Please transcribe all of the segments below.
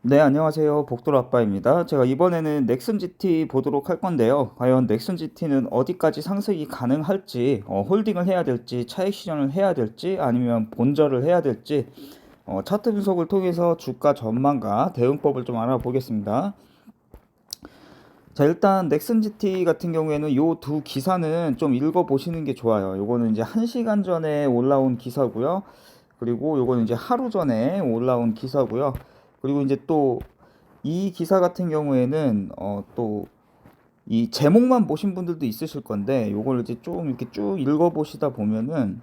네, 안녕하세요. 복돌 아빠입니다. 제가 이번에는 넥슨 GT 보도록 할 건데요. 과연 넥슨 GT는 어디까지 상승이 가능할지, 어, 홀딩을 해야 될지, 차익 실현을 해야 될지, 아니면 본절을 해야 될지, 어, 차트 분석을 통해서 주가 전망과 대응법을 좀 알아보겠습니다. 자, 일단 넥슨 GT 같은 경우에는 요두 기사는 좀 읽어 보시는 게 좋아요. 요거는 이제 1시간 전에 올라온 기사고요. 그리고 요거는 이제 하루 전에 올라온 기사고요. 그리고 이제 또 이 기사 같은 경우에는 어 또 이 제목만 보신 분들도 있으실 건데 요걸 이제 좀 이렇게 쭉 읽어보시다 보면은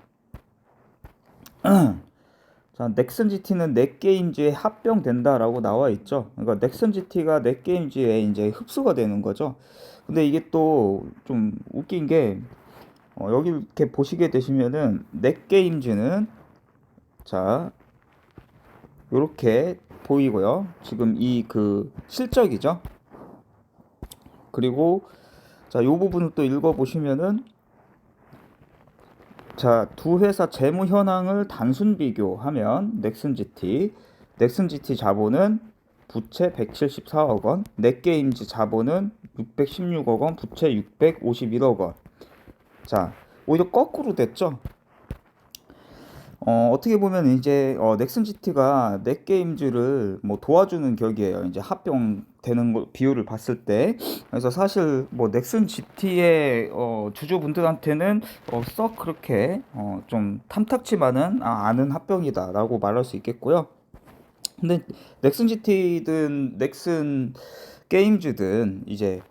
자 넥슨 GT는 넷게임즈에 합병된다라고 나와 있죠. 그러니까 넥슨 GT가 넷게임즈에 이제 흡수가 되는 거죠. 근데 이게 또 좀 웃긴 게 어, 여기 이렇게 보시게 되시면은 넷게임즈는 자 요렇게 보이고요. 지금 이 그 실적이죠. 그리고 자, 요 부분을 또 읽어 보시면은 자, 두 회사 재무 현황을 단순 비교하면 넥슨 GT, 넥슨 GT 자본은 부채 174억 원, 넷게임즈 자본은 616억 원, 부채 651억 원. 자, 오히려 거꾸로 됐죠. 어, 어떻게 보면 이제 어, 넥슨 GT가 넷게임즈를 뭐 도와주는 격이에요. 이제 합병되는 거, 비율을 봤을 때. 그래서 사실 뭐 넥슨 GT의 어, 주주분들한테는 어, 썩 그렇게 어, 좀 탐탁치만은 아, 않은 합병이다라고 말할 수 있겠고요. 근데 넥슨 GT든 넥슨 게임즈든 이제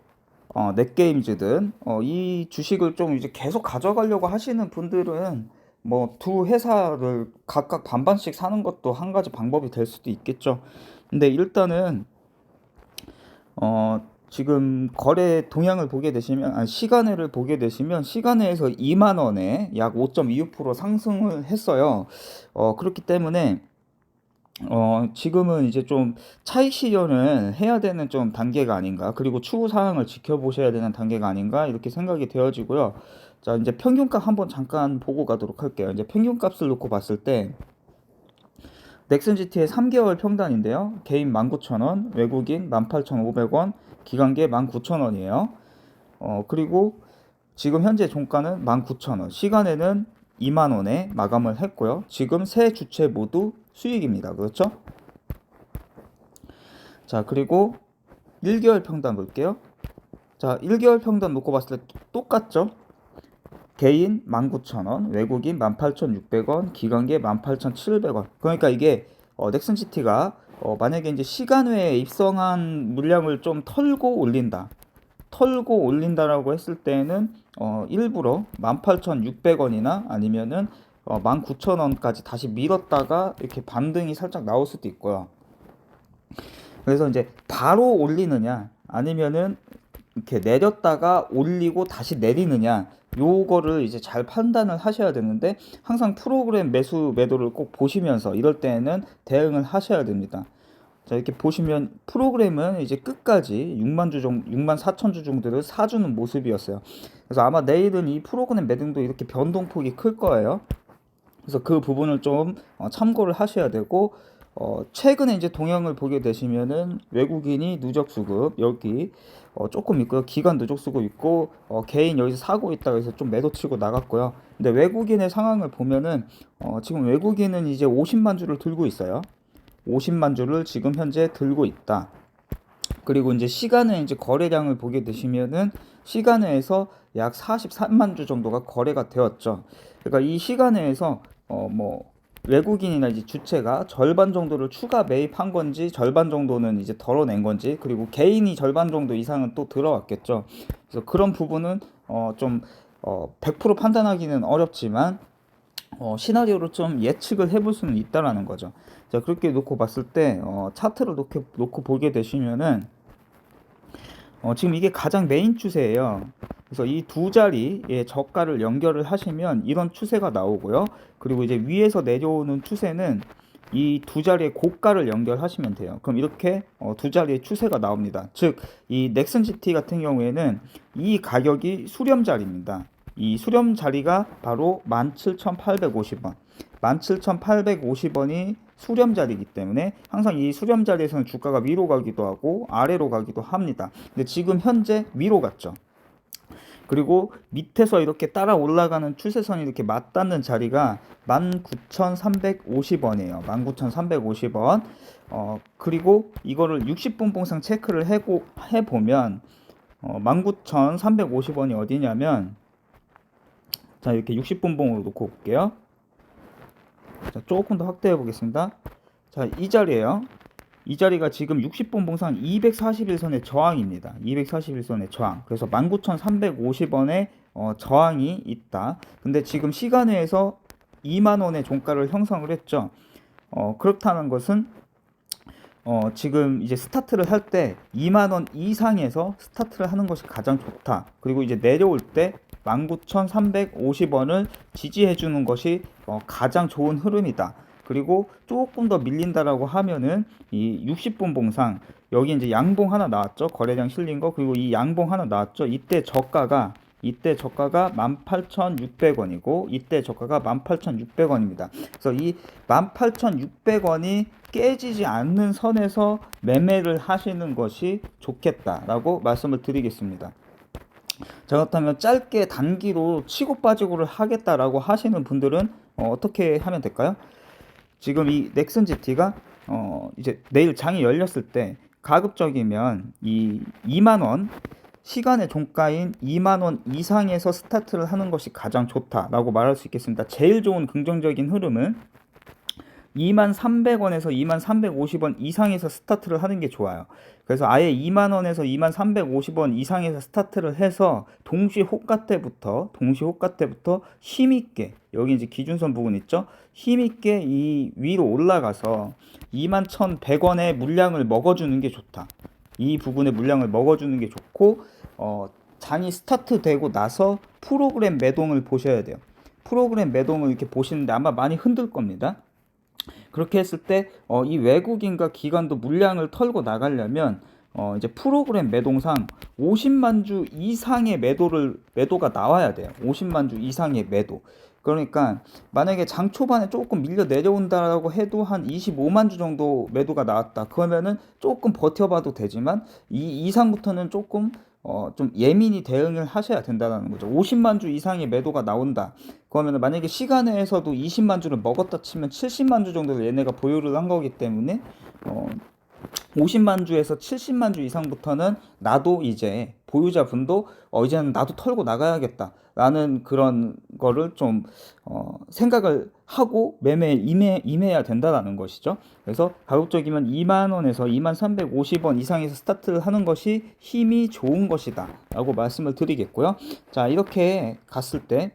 어, 넷게임즈든 어, 이 주식을 좀 이제 계속 가져가려고 하시는 분들은 뭐 두 회사를 각각 반반씩 사는 것도 한 가지 방법이 될 수도 있겠죠. 근데 일단은 어 지금 거래 동향을 보게 되시면 아, 시간외를 보게 되시면 시간외에서 2만 원에 약 5.26% 상승을 했어요. 어 그렇기 때문에 어, 지금은 이제 좀 차익 실현을 해야 되는 좀 단계가 아닌가, 그리고 추후 사항을 지켜보셔야 되는 단계가 아닌가, 이렇게 생각이 되어지고요. 자, 이제 평균값 한번 잠깐 보고 가도록 할게요. 이제 평균값을 놓고 봤을 때, 넥슨 GT의 3개월 평단인데요. 개인 19,000원, 외국인 18,500원, 기관계 19,000원이에요. 어, 그리고 지금 현재 종가는 19,000원, 시간에는 2만 원에 마감을 했고요. 지금 세 주체 모두 수익입니다. 그렇죠? 자, 그리고 1개월 평단 볼게요. 자, 1개월 평단 놓고 봤을 때 똑같죠? 개인 19,000원, 외국인 18,600원, 기관계 18,700원. 그러니까 이게 어, 넥슨시티가 어, 만약에 이제 시간 외에 입성한 물량을 좀 털고 올린다. 털고 올린다라고 했을 때는 어, 일부러 18,600원이나 아니면은 어, 19,000원까지 다시 밀었다가 이렇게 반등이 살짝 나올 수도 있고요. 그래서 이제 바로 올리느냐 아니면은 이렇게 내렸다가 올리고 다시 내리느냐 요거를 이제 잘 판단을 하셔야 되는데 항상 프로그램 매수 매도를 꼭 보시면서 이럴 때는 대응을 하셔야 됩니다. 자 이렇게 보시면 프로그램은 이제 끝까지 6만 주 정도, 6만 4천 주 정도를 사주는 모습이었어요. 그래서 아마 내일은 이 프로그램 매등도 이렇게 변동폭이 클 거예요. 그래서 그 부분을 좀 어, 참고를 하셔야 되고 어, 최근에 이제 동향을 보게 되시면은 외국인이 누적 수급 여기 어, 조금 있고요. 기관 누적 수급 있고 어, 개인 여기서 사고 있다고 해서 좀 매도 치고 나갔고요. 근데 외국인의 상황을 보면은 어, 지금 외국인은 이제 50만 주를 들고 있어요. 50만 주를 지금 현재 들고 있다. 그리고 이제 시간에 이제 거래량을 보게 되시면은 시간에서 약 43만 주 정도가 거래가 되었죠. 그러니까 이 시간에서 어뭐 외국인이나 이제 주체가 절반 정도를 추가 매입한 건지 절반 정도는 이제 덜어낸 건지 그리고 개인이 절반 정도 이상은 또 들어왔겠죠. 그래서 그런 부분은 어 좀 어 100% 판단하기는 어렵지만 어, 시나리오를 좀 예측을 해볼 수는 있다라는 거죠. 자, 그렇게 놓고 봤을 때, 어, 차트를 놓고, 놓고 보게 되시면은, 어, 지금 이게 가장 메인 추세예요. 그래서 이 두 자리의 저가를 연결을 하시면 이런 추세가 나오고요. 그리고 이제 위에서 내려오는 추세는 이 두 자리의 고가를 연결하시면 돼요. 그럼 이렇게 어, 두 자리의 추세가 나옵니다. 즉, 이 넥슨 GT 같은 경우에는 이 가격이 수렴 자리입니다. 이 수렴 자리가 바로 17,850원. 17,850원이 수렴 자리이기 때문에 항상 이 수렴 자리에서는 주가가 위로 가기도 하고 아래로 가기도 합니다. 근데 지금 현재 위로 갔죠. 그리고 밑에서 이렇게 따라 올라가는 추세선이 이렇게 맞닿는 자리가 19,350원이에요. 19,350원. 어, 그리고 이거를 60분 봉상 체크를 해고, 해보면 어, 19,350원이 어디냐면 자 이렇게 60분 봉으로 놓고 볼게요. 자 조금 더 확대해 보겠습니다. 자 이 자리에요. 이 자리가 지금 60분 봉상 241선의 저항입니다. 241선의 저항. 그래서 19,350원의 어, 저항이 있다. 근데 지금 시간외에서 2만 원의 종가를 형성을 했죠. 어, 그렇다는 것은 어, 지금 이제 스타트를 할 때 2만 원 이상에서 스타트를 하는 것이 가장 좋다. 그리고 이제 내려올 때 19,350원을 지지해 주는 것이 어, 가장 좋은 흐름이다. 그리고 조금 더 밀린다라고 하면은 이 60분 봉상 여기 이제 양봉 하나 나왔죠. 거래량 실린 거 그리고 이 양봉 하나 나왔죠. 이때 저가가 이때 저가가 18,600원이고 이때 저가가 18,600원입니다. 그래서 이 18,600원이 깨지지 않는 선에서 매매를 하시는 것이 좋겠다라고 말씀을 드리겠습니다. 자 그렇다면 짧게 단기로 치고 빠지고를 하겠다라고 하시는 분들은 어, 어떻게 하면 될까요? 지금 이 넥슨 GT가 어, 이제 내일 장이 열렸을 때 가급적이면 이 2만 원 시간의 종가인 2만 원 이상에서 스타트를 하는 것이 가장 좋다라고 말할 수 있겠습니다. 제일 좋은 긍정적인 흐름은 2만 300원에서 2만 350원 이상에서 스타트를 하는 게 좋아요. 그래서 아예 2만 원에서 2만 350원 이상에서 스타트를 해서 동시 호가 때부터 동시 호가 때부터 힘 있게 여기 이제 기준선 부분 있죠? 힘 있게 이 위로 올라가서 2만 1,100원의 물량을 먹어주는 게 좋다. 이 부분의 물량을 먹어주는 게 좋고 어, 장이 스타트 되고 나서 프로그램 매동을 보셔야 돼요. 프로그램 매동을 이렇게 보시는데 아마 많이 흔들 겁니다. 그렇게 했을 때, 어, 이 외국인과 기관도 물량을 털고 나가려면, 어, 이제 프로그램 매동상 50만 주 이상의 매도를, 매도가 나와야 돼요. 50만 주 이상의 매도. 그러니까 만약에 장 초반에 조금 밀려 내려온다라고 해도 한 25만 주 정도 매도가 나왔다. 그러면은 조금 버텨봐도 되지만 이 이상부터는 조금 어, 좀 예민히 대응을 하셔야 된다는 거죠. 50만 주 이상의 매도가 나온다. 그러면 만약에 시간에서도 20만 주를 먹었다 치면 70만 주 정도를 얘네가 보유를 한 거기 때문에 어, 50만 주에서 70만 주 이상부터는 나도 이제 보유자분도 어 이제는 나도 털고 나가야겠다라는 그런 거를 좀 어, 생각을 하고 매매에 임해, 임해야 된다라는 것이죠. 그래서 가급적이면 2만 원에서 2만 350원 이상에서 스타트를 하는 것이 힘이 좋은 것이다 라고 말씀을 드리겠고요. 자 이렇게 갔을 때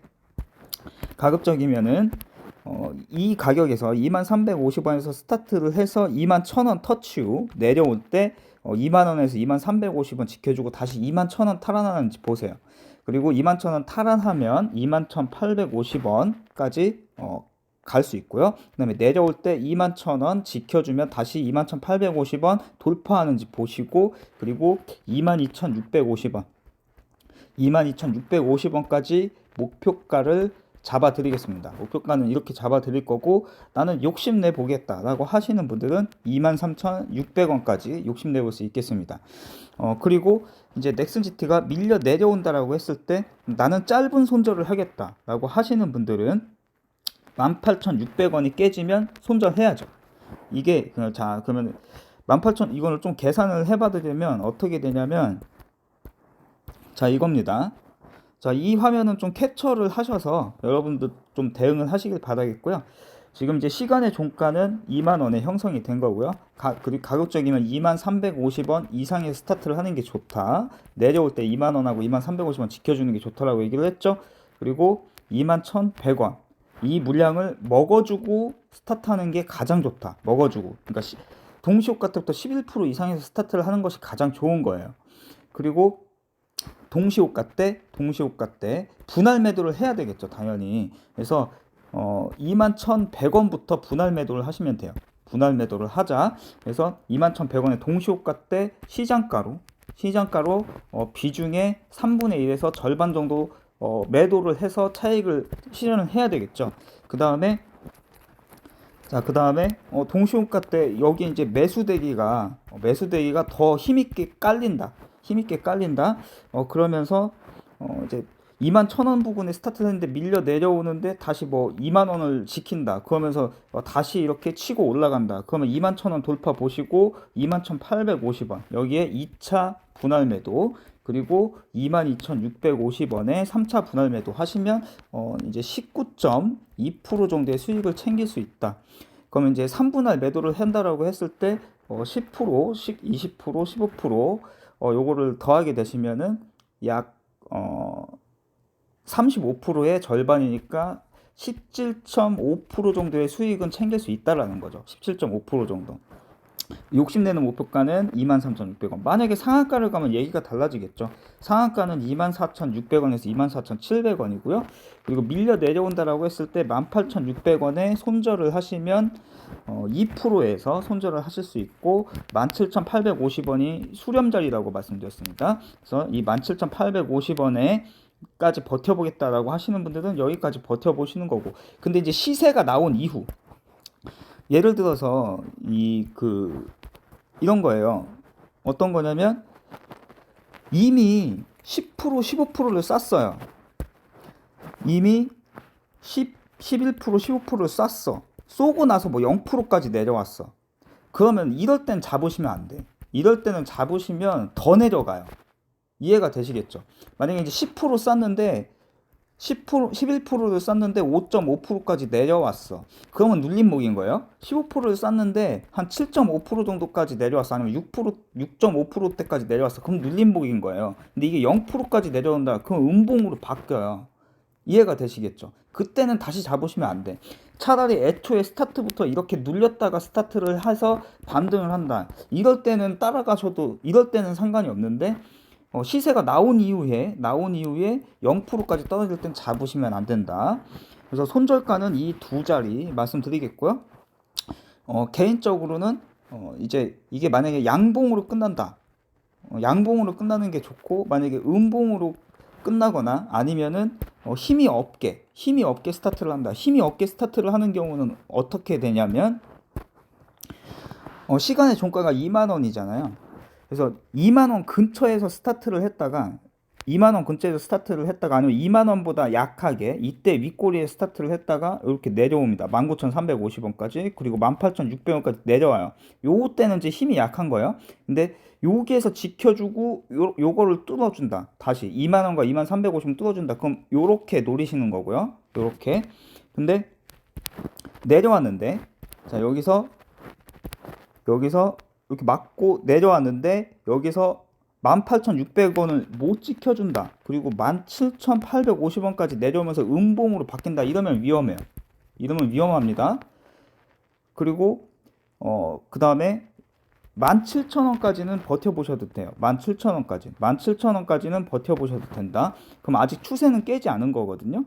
가급적이면은 어, 이 가격에서 2350원에서 스타트를 해서 21,000원 터치 후 내려올 때 어, 2만원에서 2350원 지켜주고 다시 21,000원 탈환하는지 보세요. 그리고 21,000원 탈환하면 21,850원까지 어, 갈 수 있고요. 그 다음에 내려올 때 21,000원 지켜주면 다시 21,850원 돌파하는지 보시고 그리고 22,650원 22,650원까지 목표가를 잡아 드리겠습니다. 목표가는 이렇게 잡아 드릴 거고 나는 욕심내 보겠다라고 하시는 분들은 23,600원까지 욕심내 볼 수 있겠습니다. 어, 그리고 이제 넥슨 GT가 밀려 내려온다라고 했을 때 나는 짧은 손절을 하겠다라고 하시는 분들은 18,600원이 깨지면 손절해야죠. 이게 그, 자 그러면 18,000 이거를 좀 계산을 해봐도 되면 어떻게 되냐면 자 이겁니다. 자, 이 화면은 좀 캡처를 하셔서 여러분도 좀 대응을 하시길 바라겠고요. 지금 이제 시간의 종가는 2만 원에 형성이 된 거고요. 가, 그리고 가격적이면 2만 350원 이상의 스타트를 하는 게 좋다. 내려올 때 2만 원하고 2만 350원 지켜주는 게 좋다라고 얘기를 했죠. 그리고 2만 1,100원 이 물량을 먹어주고 스타트하는 게 가장 좋다. 먹어주고 그러니까 시, 동시효과 때부터 11% 이상에서 스타트를 하는 것이 가장 좋은 거예요. 그리고 동시호가 때, 동시호가 때 분할 매도를 해야 되겠죠, 당연히. 그래서 어, 21,100원부터 분할 매도를 하시면 돼요. 분할 매도를 하자. 그래서 21,100원의 동시호가 때 시장가로 시장가로 어, 비중의 3분의 1에서 절반 정도 어, 매도를 해서 차익을 실현을 해야 되겠죠. 그 다음에 자, 그 다음에 어, 동시호가 때 여기 이제 매수대기가 어, 매수대기가 더 힘있게 깔린다. 힘있게 깔린다. 어, 그러면서 어, 이제 2만 천 원 부근에 스타트를 했는데 밀려 내려오는데 다시 뭐 2만 원을 지킨다. 그러면서 어, 다시 이렇게 치고 올라간다. 그러면 2만 천 원 돌파 보시고 2만 천 850원 여기에 2차 분할 매도 그리고 22,650원에 3차 분할 매도 하시면 어 이제 19.2% 정도의 수익을 챙길 수 있다. 그러면 이제 3분할 매도를 한다라고 했을 때 어, 10%, 10, 20%, 15% 어, 요거를 더하게 되시면은 약 어, 35%의 절반이니까 17.5% 정도의 수익은 챙길 수 있다라는 거죠. 17.5% 정도. 욕심내는 목표가는 23,600원. 만약에 상한가를 가면 얘기가 달라지겠죠. 상한가는 24,600원에서 24,700원이고요. 그리고 밀려 내려온다라고 했을 때 18,600원에 손절을 하시면 어, 2%에서 손절을 하실 수 있고 17,850원이 수렴자리라고 말씀드렸습니다. 그래서 이 17,850원에 까지 버텨보겠다라고 하시는 분들은 여기까지 버텨보시는 거고 근데 이제 시세가 나온 이후 예를 들어서 이 그 이런 거예요. 어떤 거냐면 이미 10% 15%를 쌌어요. 이미 10 11% 15%를 쌌어. 쏘고 나서 뭐 0%까지 내려왔어. 그러면 이럴 땐 잡으시면 안 돼. 이럴 때는 잡으시면 더 내려가요. 이해가 되시겠죠? 만약에 이제 10% 쌌는데 10% 11%를 쌌는데 5.5%까지 내려왔어. 그러면 눌림목인 거예요. 15%를 쌌는데 한 7.5% 정도까지 내려왔어. 아니면 6% 6.5%대까지 내려왔어. 그럼 눌림목인 거예요. 근데 이게 0%까지 내려온다. 그럼 음봉으로 바뀌어요. 이해가 되시겠죠? 그때는 다시 잡으시면 안 돼. 차라리 애초에 스타트부터 이렇게 눌렸다가 스타트를 해서 반등을 한다. 이럴 때는 따라가셔도 이럴 때는 상관이 없는데 어, 시세가 나온 이후에 나온 이후에 0%까지 떨어질 땐 잡으시면 안 된다. 그래서 손절가는 이 두 자리 말씀드리겠고요. 어, 개인적으로는 어, 이제 이게 만약에 양봉으로 끝난다. 어, 양봉으로 끝나는 게 좋고 만약에 음봉으로 끝나거나 아니면은 어, 힘이 없게 힘이 없게 스타트를 한다. 힘이 없게 스타트를 하는 경우는 어떻게 되냐면 어, 시간의 종가가 2만 원이잖아요. 그래서 2만 원 근처에서 스타트를 했다가 2만 원 근처에서 스타트를 했다가 아니면 2만 원보다 약하게 이때 윗꼬리에 스타트를 했다가 이렇게 내려옵니다. 19,350원까지 그리고 18,600원까지 내려와요. 요 때는 이제 힘이 약한 거예요. 근데 여기에서 지켜주고 요, 요거를 뚫어준다. 다시 2만 원과 2만 350원 뚫어준다. 그럼 요렇게 노리시는 거고요. 요렇게. 근데 내려왔는데 자 여기서 여기서 이렇게 맞고 내려왔는데 여기서 18,600원을 못 지켜준다. 그리고 17,850원까지 내려오면서 음봉으로 바뀐다. 이러면 위험해요. 이러면 위험합니다. 그리고 어, 그 다음에 17,000원까지는 버텨보셔도 돼요. 17,000원까지. 17,000원까지는 버텨보셔도 된다. 그럼 아직 추세는 깨지 않은 거거든요.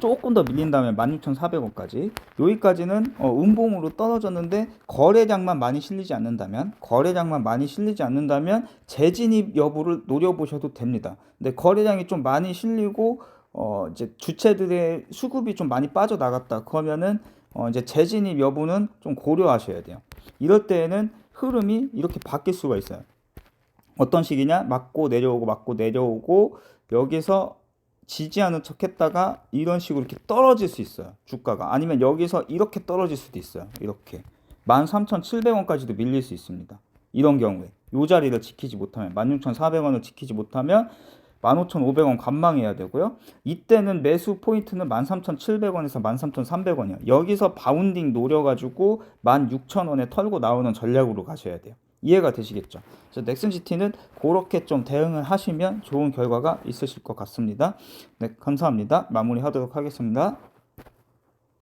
조금 더 밀린다면 16,400원까지 여기까지는 어, 음봉으로 떨어졌는데 거래량만 많이 실리지 않는다면 거래량만 많이 실리지 않는다면 재진입 여부를 노려보셔도 됩니다. 근데 거래량이 좀 많이 실리고 어, 이제 주체들의 수급이 좀 많이 빠져나갔다 그러면은 어, 이제 재진입 여부는 좀 고려하셔야 돼요. 이럴 때에는 흐름이 이렇게 바뀔 수가 있어요. 어떤 식이냐? 맞고 내려오고 맞고 내려오고 여기서 지지하는 척 했다가 이런 식으로 이렇게 떨어질 수 있어요. 주가가. 아니면 여기서 이렇게 떨어질 수도 있어요. 이렇게. 13,700원까지도 밀릴 수 있습니다. 이런 경우에. 요 자리를 지키지 못하면 16,400원을 지키지 못하면 15,500원 관망해야 되고요. 이때는 매수 포인트는 13,700원에서 13,300원이요. 여기서 바운딩 노려가지고 16,000원에 털고 나오는 전략으로 가셔야 돼요. 이해가 되시겠죠? 그래서 넥슨GT는 그렇게 좀 대응을 하시면 좋은 결과가 있으실 것 같습니다. 네, 감사합니다. 마무리하도록 하겠습니다.